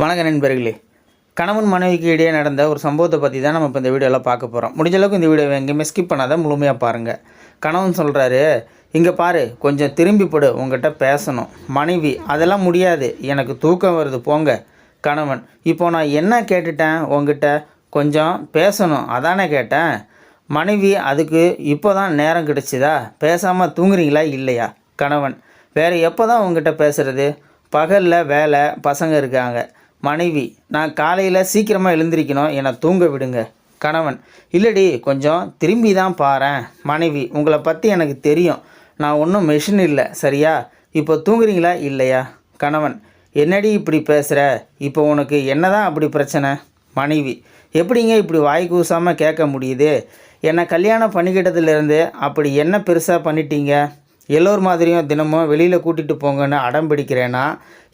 வணக்க நண்பர்களே. கணவன் மனைவிக்கு இடையே நடந்த ஒரு சம்பவத்தை பற்றி தான் நம்ம இப்போ இந்த வீடியோவில் பார்க்க போகிறோம் முடிஞ்ச அளவுக்கு இந்த வீடியோவை எங்கேயுமே ஸ்கிப் பண்ணாத முழுமையாக பாருங்கள் கணவன் சொல்கிறாரு இங்கே பாரு கொஞ்சம் திரும்பி போடு உங்ககிட்ட பேசணும். மனைவி அதெல்லாம் முடியாது. எனக்கு தூக்கம் வருது போங்க. கணவன் இப்போ நான் என்ன கேட்டுட்டேன் உங்ககிட்ட கொஞ்சம் பேசணும். அதானே கேட்டேன். மனைவி அதுக்கு இப்போ தான் நேரம் கிடச்சிதா? பேசாமல் தூங்குறீங்களா இல்லையா? கணவன் வேறு எப்போ தான் உங்ககிட்ட பேசுகிறது பகலில் வேலை பசங்க இருக்காங்க. மனைவி நான் காலையில் சீக்கிரமாக எழுந்திரிக்கணும். என்னை தூங்க விடுங்க. கணவன் இல்லடி கொஞ்சம் திரும்பி தான் பாரேன். மனைவி உங்களை பற்றி எனக்கு தெரியும். நான் ஒன்றும் மெஷின் இல்லை சரியா? இப்போ தூங்குறீங்களா இல்லையா? கணவன் என்னடி இப்படி பேசுகிற இப்போ உனக்கு என்னதான் அப்படி பிரச்சனை? மனைவி எப்படிங்க இப்படி வாய் கூசாமல் கேட்க முடியுது? என்னை கல்யாணம் பண்ணிக்கிட்டதுலேருந்து அப்படி என்ன பெருசாக பண்ணிட்டீங்க? எல்லோர் மாதிரியும் தினமும் வெளியில் கூட்டிகிட்டு போங்கன்னு அடம் பிடிக்கிறேன்னா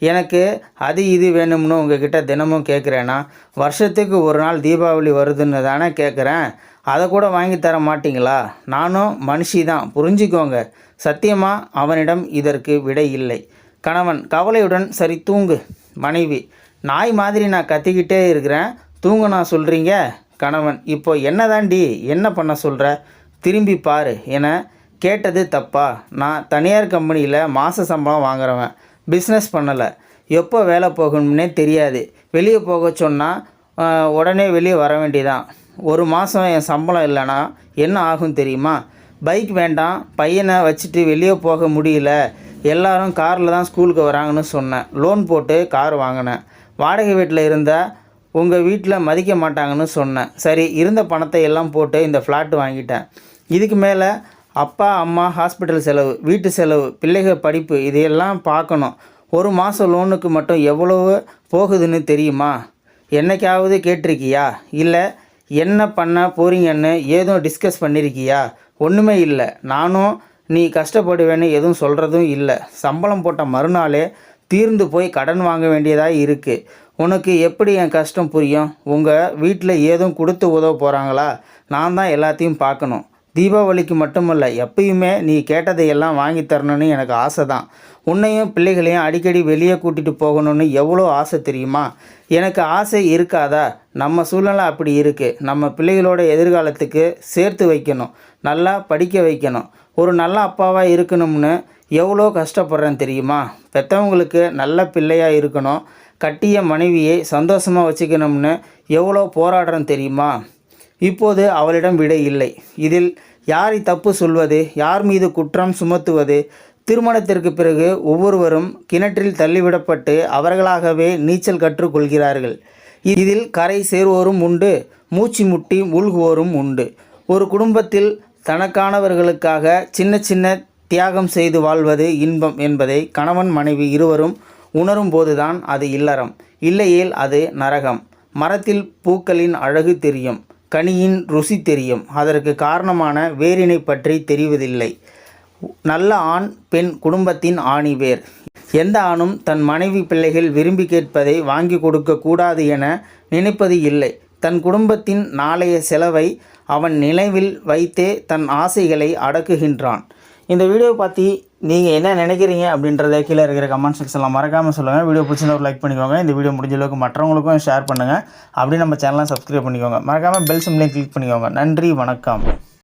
எனக்கு அது இது வேணும்னு உங்ககிட்ட தினமும் கேட்குறேன்னா வருஷத்துக்கு ஒரு நாள் தீபாவளி வருதுன்னு தானே கேட்குறேன் அதை கூட வாங்கி தர மாட்டிங்களா? நானும் மனுஷி தான் புரிஞ்சுக்கோங்க. சத்தியமாக அவனிடம் இதற்கு விடை இல்லை. கணவன் கவலையுடன் சரி தூங்கு. மனைவி நாய் மாதிரி நான் கத்திக்கிட்டே இருக்கிறேன். தூங்க நான் சொல்கிறீங்க கணவன் இப்போ என்ன தாண்டி என்ன பண்ண சொல்கிற திரும்பி பாரு என கேட்டது தப்பா? நான் தனியார் கம்பெனியில் மாத சம்பளம் வாங்குறவன். பிஸ்னஸ் பண்ணலை. எப்போ வேலை போகணும்னே தெரியாது. வெளியே போக சொன்னால் உடனே வெளியே வர வேண்டியதான். ஒரு மாதம் என் சம்பளம் இல்லைன்னா என்ன ஆகும் தெரியுமா? பைக் வேண்டாம். பையனை வச்சுட்டு வெளியே போக முடியல. எல்லாரும் காரில் தான் ஸ்கூலுக்கு வராங்கன்னு சொன்னேன். லோன் போட்டு கார் வாங்கினேன். வாடகை வீட்டில் இருந்தால் உங்கள் வீட்டில் மதிக்க மாட்டாங்கன்னு சொன்னேன். சரி இருந்த பணத்தை எல்லாம் போட்டு இந்த ஃப்ளாட் வாங்கிட்டேன். இதுக்கு மேலே அப்பா அம்மா ஹாஸ்பிட்டல் செலவு வீட்டு செலவு பிள்ளைகள் படிப்பு இதையெல்லாம் பார்க்கணும். ஒரு மாதம் லோனுக்கு மட்டும் எவ்வளவு போகுதுன்னு தெரியுமா? என்னைக்காவது கேட்டிருக்கியா? இல்லை என்ன பண்ண போகிறீங்கன்னு ஏதும் டிஸ்கஸ் பண்ணியிருக்கியா ஒன்றுமே இல்லை. நானும் நீ கஷ்டப்படுவேன்னு எதுவும் சொல்கிறதும் இல்லை. சம்பளம் போட்ட மறுநாளே தீர்ந்து போய் கடன் வாங்க வேண்டியதாக இருக்குது உனக்கு எப்படி என் கஷ்டம் புரியும்? உங்கள் வீட்டில் ஏதும் கொடுத்து உதவ போகிறாங்களா நான் தான் எல்லாத்தையும் பார்க்கணும். தீபாவளிக்கு மட்டுமல்ல எப்பயுமே நீ கேட்டதையெல்லாம் வாங்கி தரணும்னு எனக்கு ஆசை தான் உன்னையும் பிள்ளைகளையும் அடிக்கடி வெளியே கூட்டிகிட்டு போகணும்னு எவ்வளோ ஆசை தெரியுமா? எனக்கு ஆசை இருக்காதா? நம்ம சூழ்நிலை அப்படி இருக்குது நம்ம பிள்ளைகளோட எதிர்காலத்துக்கு சேர்த்து வைக்கணும். நல்லா படிக்க வைக்கணும். ஒரு நல்ல அப்பாவாக இருக்கணும்னு எவ்வளோ கஷ்டப்படுறேன் தெரியுமா? பெற்றவங்களுக்கு நல்ல பிள்ளையாக இருக்கணும். கட்டிய மனைவியை சந்தோஷமாக வச்சுக்கணும்னு எவ்வளோ போராடுறேன் தெரியுமா? இப்போது அவளிடம் விடை இல்லை. இதில் யாரை தப்பு சொல்வது யார் மீது குற்றம் சுமத்துவது திருமணத்திற்கு பிறகு ஒவ்வொருவரும் கிணற்றில் தள்ளிவிடப்பட்டு அவர்களாகவே நீச்சல் கற்றுக்கொள்கிறார்கள். இதில் கரை சேருவோரும் உண்டு மூச்சு முட்டி மூழ்குவோரும் உண்டு. ஒரு குடும்பத்தில் தனக்கானவர்களுக்காக சின்ன சின்ன தியாகம் செய்து வாழ்வது இன்பம் என்பதை கணவன் மனைவி இருவரும் உணரும் போதுதான் அது இல்லறம். இல்லையேல் அது நரகம். மரத்தில் பூக்களின் அழகு தெரியும். கனியின் ருசி தெரியும். அதற்கு காரணமான வேரினை பற்றி தெரிவதில்லை. நல்ல ஆண் பெண் குடும்பத்தின் ஆணி வேர். எந்த ஆணும் தன் மனைவி பிள்ளைகள் விரும்பி கேட்பதை வாங்கி கொடுக்க கூடாது என நினைப்பது இல்லை. தன் குடும்பத்தின் நாளைய செலவை அவன் நினைவில் வைத்தே தன் ஆசைகளை அடக்குகின்றான். இந்த வீடியோ பற்றி நீங்கள் என்ன நினைக்கிறீங்க அப்படின்றத கீழே இருக்கிற கமெண்ட் செக்ஷனில் மறக்காமல் சொல்லுங்கள் வீடியோ பிடிச்சிருந்தா ஒரு லைக் பண்ணிக்கோங்க. இந்த வீடியோ முடிஞ்ச அளவுக்கு மற்றவங்களுக்கும் ஷேர் பண்ணுங்கள் அப்படியே நம்ம சேனலை சப்ஸ்கிரைப் பண்ணிக்கோங்க. மறக்காமல் பெல் சிம்லையும் கிளிக் பண்ணிக்கோங்க. நன்றி வணக்கம்.